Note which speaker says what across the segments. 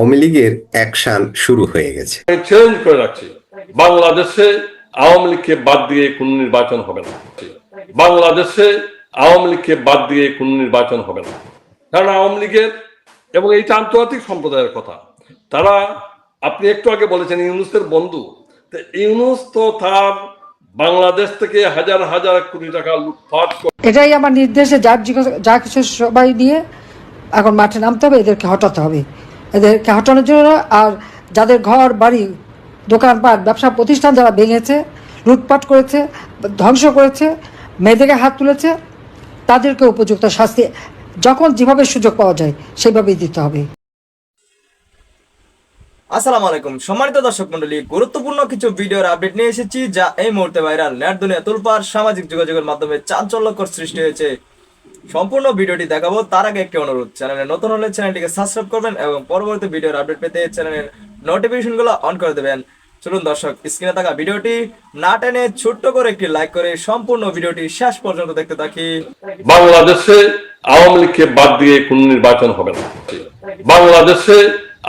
Speaker 1: আওয়ামী লীগের অ্যাকশন শুরু হয়ে গেছে।
Speaker 2: আমি চ্যালেঞ্জ করে রাখছি বাংলাদেশে আওয়ামী লীগকে বাদ দিয়ে কোন নির্বাচন হবে না। বাংলাদেশে আওয়ামী লীগকে বাদ দিয়ে কোন নির্বাচন হবে না। কারণ আওয়ামী লীগের এবং এইটা আন্তর্জাতিক সম্প্রদায়ের কথা তারা আপনি একটু আগে বলেছেন ইউনুসের বন্ধু। তো ইউনুস তো তার বাংলাদেশ থেকে হাজার হাজার কোটি টাকা লুটপাট
Speaker 3: এটাই আমার নির্দেশে যার জিজ্ঞাসা যা কিছু সবাই নিয়ে এখন মাঠে নামতে হবে এদেরকে হটাতে হবে। এদেরকে হটানোর জন্য আর যাদের ঘর, বাড়ি দোকানপাট ব্যবসা প্রতিষ্ঠান যারা ভেঙেছে, লুটপাট করেছে, ধ্বংস করেছে, মেয়েদেরকে হাত তুলেছে, তাদেরকে উপযুক্ত শাস্তি যখন যেভাবে সুযোগ পাওয়া যায়, সেইভাবেই দিতে হবে।
Speaker 4: আসসালামু আলাইকুম। সম্মানিত দর্শক মন্ডলী গুরুত্বপূর্ণ কিছু ভিডিওর আপডেট নিয়ে এসেছি যা এই মুহূর্তে ভাইরাল। নেট দুনিয়া তুলপার সামাজিক যোগাযোগের মাধ্যমে চাঞ্চল্যকর সৃষ্টি হয়েছে। সম্পূর্ণ ভিডিওটি দেখাবো। তার আগে একটি অনুরোধ, চ্যানেলে নতুন হলে চ্যানেলটিকে সাবস্ক্রাইব করবেন এবং পরবর্তী ভিডিওর আপডেট পেতে চ্যানেলের নোটিফিকেশনগুলো অন করে দেবেন। চলুন দর্শক, স্ক্রিনে থাকা ভিডিওটি না টেনে ছোট্ট করে একটি লাইক করে সম্পূর্ণ ভিডিওটি শেষ পর্যন্ত দেখতে থাকি।
Speaker 2: বাংলাদেশে আওয়ামী লীগকে বাদ দিয়ে কোন নির্বাচন হবে না। বাংলাদেশে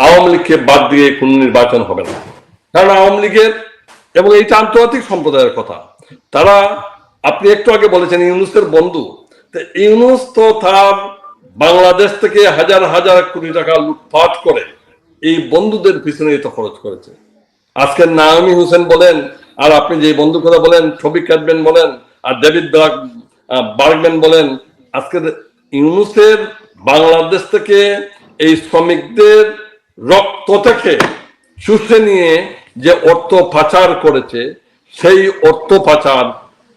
Speaker 2: আওয়ামী লীগকে বাদ দিয়ে কোন নির্বাচন হবে না। কারণ আওয়ামী লীগের এবং এইটা আন্তর্জাতিক সম্প্রদায়ের কথা। তারা, আপনি একটু আগে বলেছেন, ইউনুসের বন্ধু ইউনুস তো তার বাংলাদেশ থেকে হাজার হাজার কোটি টাকা লুটপাট করে এই বন্ধুদের পিছনে তো খরচ করেছে। আজকে নাওমি হোসেন বলেন, আর আপনি যে বন্ধু কথা বলেন ছবি কাটবেন বলেন, আর ডেভিড ব্রাক- বার্গম্যান বলেন, আজকে ইউনুসের বাংলাদেশ থেকে এই শ্রমিকদের রক্ত থেকে শুষে নিয়ে যে অর্থ পাচার করেছে, সেই অর্থ পাচার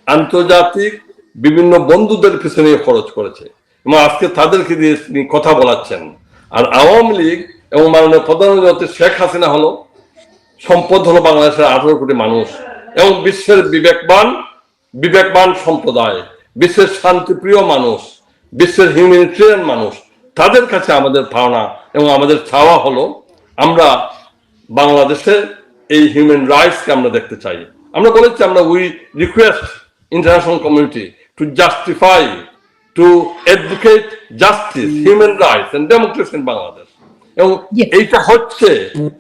Speaker 2: আন্তর্জাতিক বিভিন্ন বন্ধুদের পিছনে খরচ করেছে। এবং আজকে তাদেরকে দিয়ে তিনি কথা বলাচ্ছেন। আর আওয়ামী লীগ এবং মাননীয় প্রধানমন্ত্রী শেখ হাসিনা হলো, সম্পদ হলো বাংলাদেশের আঠারো কোটি মানুষ। এবং বিশ্বের বিবেকবান বিবেকবান সম্প্রদায়, বিশ্বের শান্তিপ্রিয় মানুষ, বিশ্বের হিউম্যানিটেরিয়ান মানুষ, তাদের কাছে আমাদের ভাবনা এবং আমাদের চাওয়া হলো, আমরা বাংলাদেশে এই হিউম্যান রাইটসকে আমরা দেখতে চাই। আমরা বলেছি আমরা we request international community to justify to educate justice human rights and democracy in Bangladesh এবং এইটা হচ্ছে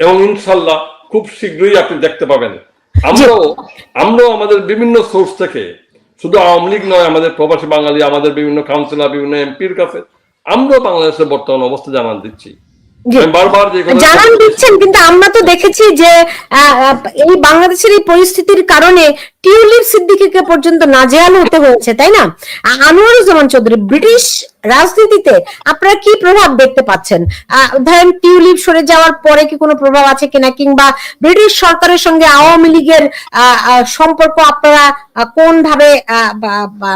Speaker 2: এবং ইনশাল্লাহ খুব শীঘ্রই আপনি দেখতে পাবেন। আমরাও আমরাও আমাদের বিভিন্ন সোর্স থেকে শুধু আওয়ামী লীগ নয় আমাদের প্রবাসী বাঙালি আমাদের বিভিন্ন কাউন্সিলর বিভিন্ন এমপির কাছে আমরাও বাংলাদেশের বর্তমান অবস্থা জানান দিচ্ছি।
Speaker 5: জানান দিচ্ছেন কিন্তু আমরা তো দেখেছি যে এই বাংলাদেশের এই পরিস্থিতির কারণে টিউলিপ সিদ্দিকিকে পর্যন্ত নাজেহাল হতে হয়েছে তাই না? আনোয়ারুজ্জামান চৌধুরী ব্রিটিশ রাজনীতিতে আপনারা কি প্রভাব দেখতে পাচ্ছেন? আহ, ধরেন টিউলিপ সরে যাওয়ার পরে কি কোনো প্রভাব আছে কিনা? কিংবা ব্রিটিশ সরকারের সঙ্গে আওয়ামী লীগের সম্পর্ক আপনারা কোন ভাবে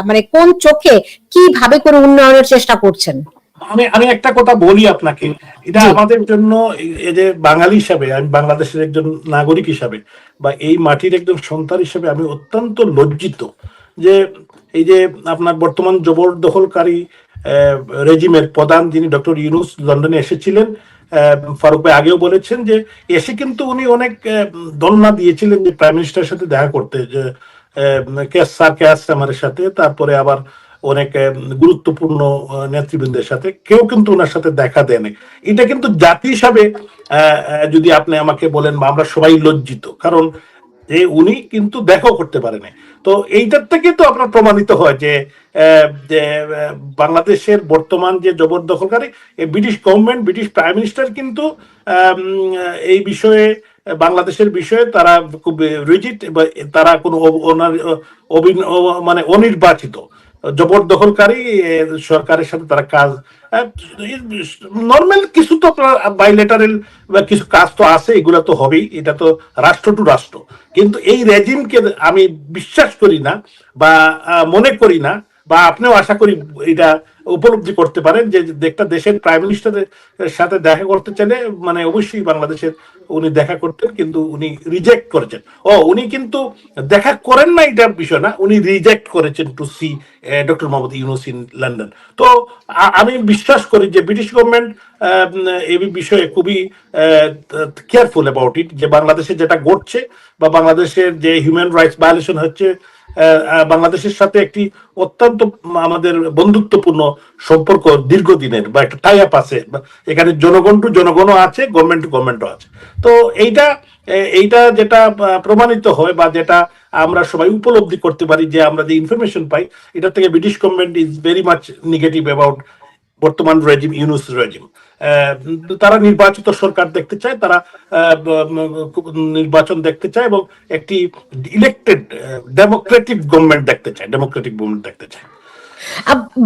Speaker 5: মানে কোন চোখে কীভাবে করে উন্নয়নের চেষ্টা করছেন?
Speaker 6: আমি আমি একটা কথা বলি আপনাকে। এটা আমাদের জন্য এই- যে বাঙালি হিসাবে আমি বাংলাদেশের একজন নাগরিক হিসাবে বা এই মাটির একজন সন্তান হিসাবে আমি অত্যন্ত লজ্জিত যে এই যে আপনার বর্তমান জবরদখলকারী রেজিমের প্রধান যিনি ডক্টর ইউনুস লন্ডনে এসেছিলেন আহ, ফারুক ভাই আগেও বলেছেন যে এসে কিন্তু উনি অনেক দোলনা দিয়েছিলেন যে প্রাইম মিনিস্টারের সাথে দেখা করতে যে কেস স্যার কেস আমার সাথে তারপরে আবার অনেক গুরুত্বপূর্ণ নেতৃবৃন্দের সাথে। কেউ কিন্তু ওনার সাথে দেখা দেয়নি এটা কিন্তু জাতি হিসাবে যদি আপনি আমাকে বলেন বা আমরা সবাই লজ্জিত, কারণ যে উনি কিন্তু দেখাও করতে পারেনি তো এইটার থেকে তো আপনার প্রমাণিত হয় যে বাংলাদেশের বর্তমান যে জবরদখলকারী British government British prime minister কিন্তু এই বিষয়ে, বাংলাদেশের বিষয়ে তারা খুব রিজিট তারা কোনো মানে অনির্বাচিত। জবরদখলকারী সরকারের সাথে তারা কাজ নর্মাল কিছু তো আপনার বাইলেটারেল বা কিছু কাজ তো আছে, এগুলো তো হবেই, এটা তো রাষ্ট্র টু রাষ্ট্র। কিন্তু এই রেজিমকে আমি বিশ্বাস করি না বা মনে করি না বা আপনিও আশা করি এটা উপলব্ধি করতে পারেন যে একটা দেশের প্রাইম মিনিস্টারের সাথে দেখা করতে চাইলে মানে অবশ্যই বাংলাদেশের উনি দেখা করতেন, কিন্তু উনি রিজেক্ট করেছেন। ও, উনি কিন্তু দেখা করেন না এটা বিষয় না, উনি রিজেক্ট করেছেন to see doctor Mohammad Yunus in London তো আমি বিশ্বাস করি যে ব্রিটিশ গভর্নমেন্ট এই বিষয়ে খুবই কেয়ারফুল অ্যাবাউট ইট যে বাংলাদেশে যেটা ঘটছে বা বাংলাদেশের যে হিউম্যান রাইটস ভায়োলেশন হচ্ছে বাংলাদেশের সাথে একটি অত্যন্ত আমাদের বন্ধুত্বপূর্ণ সম্পর্ক দীর্ঘদিনের বা একটা টাই আপ আছে। এখানে জনগণ টু জনগণও আছে গভর্নমেন্ট টু গভর্নমেন্টও আছে। তো এইটা এইটা যেটা প্রমাণিত হয় বা যেটা আমরা সবাই উপলব্ধি করতে পারি যে আমরা যে ইনফরমেশন পাই এটা থেকে British government is very much negative about বর্তমান রেজিম ইউনুস রেজিম তারা নির্বাচিত সরকার দেখতে চায় তারা আহ, নির্বাচন দেখতে চায় এবং একটি ইলেক্টেড ডেমোক্রেটিক গভর্নমেন্ট দেখতে চায় ডেমোক্রেটিক গভর্নমেন্ট দেখতে চায়।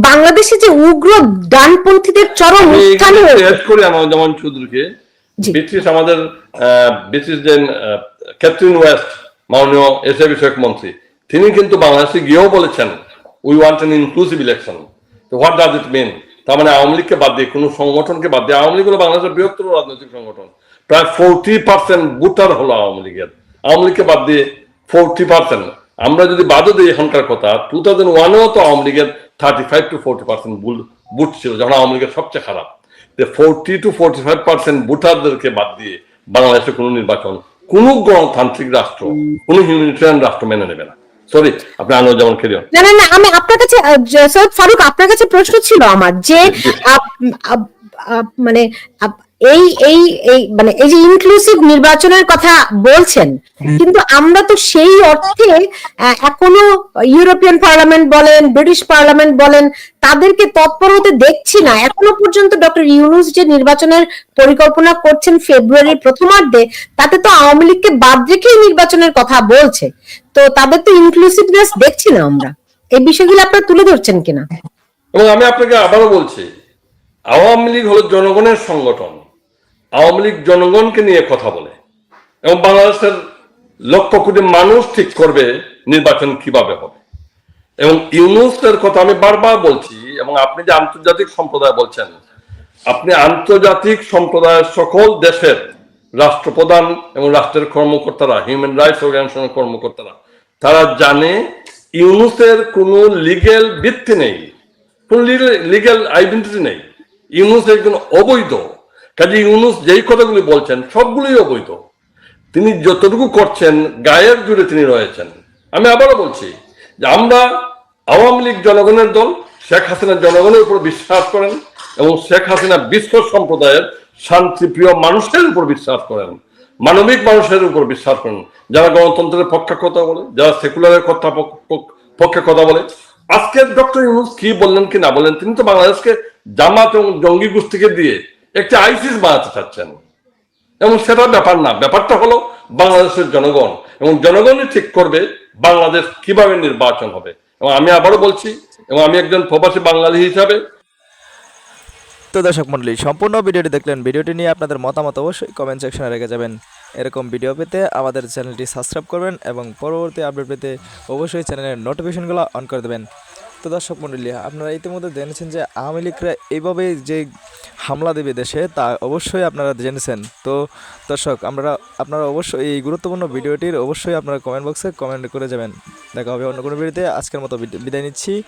Speaker 5: বাংলাদেশে যে উগ্র ডানপন্থীদের চরম উত্থান
Speaker 2: করি আমার যেমন চৌধুরীকে। ব্রিটিশ আমাদের আহ, ব্রিটিশ যে আহ, ক্যাথরিন ওয়েস্ট মাননীয় এসএ বিষয়ক মন্ত্রী তিনি কিন্তু বাংলাদেশে গিয়েও বলেছেন we want an inclusive election তো হোয়াট ডাজ ইট মিন তার মানে আওয়ামী লীগকে বাদ দিয়ে, কোনো সংগঠনকে বাদ দিয়ে, আওয়ামী লীগ হলো বাংলাদেশের বৃহত্তর রাজনৈতিক সংগঠন। প্রায় ফোরটি পার্সেন্ট ভোটার হলো আওয়ামী লীগের। আওয়ামী লীগকে বাদ দিয়ে ফোরটি পার্সেন্ট আমরা যদি বাদও দিই এখনকার কথা টু থাউজেন্ড ওয়ানেও তো আওয়ামী লীগের thirty five to forty percent vote ছিল, যখন আওয়ামী লীগের সবচেয়ে খারাপ। Forty to forty five percent ভোটারদেরকে বাদ দিয়ে বাংলাদেশে কোনো নির্বাচন কোন গণতান্ত্রিক রাষ্ট্র, কোনো হিউম্যানিটেরিয়ান রাষ্ট্র মেনে নেবে না। সরি আপনি আনো যেমন খেলিও
Speaker 5: না না না আমি আপনার কাছে সৈয়দ ফারুক আপনার কাছে প্রশ্ন ছিল আমার যে মানে এই এই এই মানে এই যে ইনক্লুসিভ নির্বাচনের কথা বলছেন কিন্তু আমরা তো সেই অর্থে এখনও ইউরোপিয়ান পার্লামেন্ট বলেন ব্রিটিশ পার্লামেন্ট বলেন তাদেরকে তৎপর হতে দেখছি না। এখনও পর্যন্ত ডক্টর ইউনুস যে নির্বাচনের পরিকল্পনা করছেন ফেব্রুয়ারির প্রথমার্ধে তাতে তো আওয়ামী লীগকে বাদ রেখেই নির্বাচনের কথা বলছে। তো তাদের তো ইনক্লুসিভনেস দেখছি না আমরা। এই বিষয়গুলো আপনারা তুলে ধরছেন কিনা?
Speaker 2: এবং আমি আপনাকে আবারও বলছি আওয়ামী লীগ হলো জনগণের সংগঠন। আওয়ামী লীগ জনগণকে নিয়ে কথা বলে। এবং বাংলাদেশের লক্ষ কোটি মানুষ ঠিক করবে নির্বাচন কীভাবে হবে। এবং ইউনুসের কথা আমি বারবার বলছি, এবং আপনি যে আন্তর্জাতিক সম্প্রদায় বলছেন, আপনি আন্তর্জাতিক সম্প্রদায়ের সকল দেশের রাষ্ট্রপ্রধান এবং রাষ্ট্রের কর্মকর্তারা হিউম্যান রাইটস অর্গানাইজেশনের কর্মকর্তারা, তারা জানে ইউনুসের কোনো লিগেল ভিত্তি নেই, কোন লিগেল আইডেন্টিটি নেই। ইউনুস একজন অবৈধ কাজে ইউনুস যেই কথাগুলি বলছেন, সবগুলোই অবৈধ। তিনি যতটুকু করছেন, গায়ের জুড়ে তিনি রয়েছেন। আমি আবারও বলছি যে আমরা আওয়ামী লীগ জনগণের দল, শেখ হাসিনা জনগণের উপর বিশ্বাস করেন এবং শেখ হাসিনা বিশ্ব সম্প্রদায়ের শান্তিপ্রিয় মানুষের উপর বিশ্বাস করেন, মানবিক মানুষের উপর বিশ্বাস করেন, যারা গণতন্ত্রের পক্ষে কথা বলে, যারা সেকুলারের কথা পক- পক- পক্ষে কথা বলে। আজকে ডক্টর ইউনুস কি বললেন কি না বললেন, তিনি তো বাংলাদেশকে জামাত এবং জঙ্গি গোষ্ঠীকে দিয়ে একটি আইসিস বানাতে চাচ্ছেন। এবং সেটা ব্যাপার না, ব্যাপারটা হলো বাংলাদেশের জনগণ। এবং জনগণই ঠিক করবে বাংলাদেশ কীভাবে নির্বাচন হবে। এবং আমি আবারও বলছি, এবং আমি একজন প্রবাসী বাঙালি হিসাবে
Speaker 4: তো দর্শক মন্ডলী সম্পূর্ণ ভিডিওটি দেখলেন, ভিডিওটি নিয়ে আপনাদের মতামত অবশ্যই কমেন্ট সেকশনে রেখে যাবেন। এরকম ভিডিও পেতে আমাদের চ্যানেলটি সাবস্ক্রাইব করবেন এবং পরবর্তী আপডেট পেতে অবশ্যই চ্যানেলের নোটিফিকেশনগুলো অন করে দেবেন। তো দর্শক মন্ডলী, আপনারা ইতিমধ্যে জেনেছেন যে আওয়ামী লীগরা এইভাবে যে হামলা দেবে দেশে, তা অবশ্যই আপনারা জেনেছেন। তো দর্শক, আমরা, আপনারা অবশ্যই এই গুরুত্বপূর্ণ ভিডিওটির অবশ্যই আপনারা কমেন্ট বক্সে কমেন্ট করে যাবেন। দেখা হবে অন্য কোনো ভিডিওতে। আজকের মতো বিদ- বিদায় নিচ্ছি।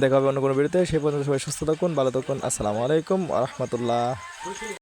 Speaker 4: দেখা হবে অন্য কোনো ভিডিওতে। সেই পর্যন্ত সবাই সুস্থ থাকুন, ভালো থাকুন। আসসালামু আলাইকুম রহমতুল্লাহ।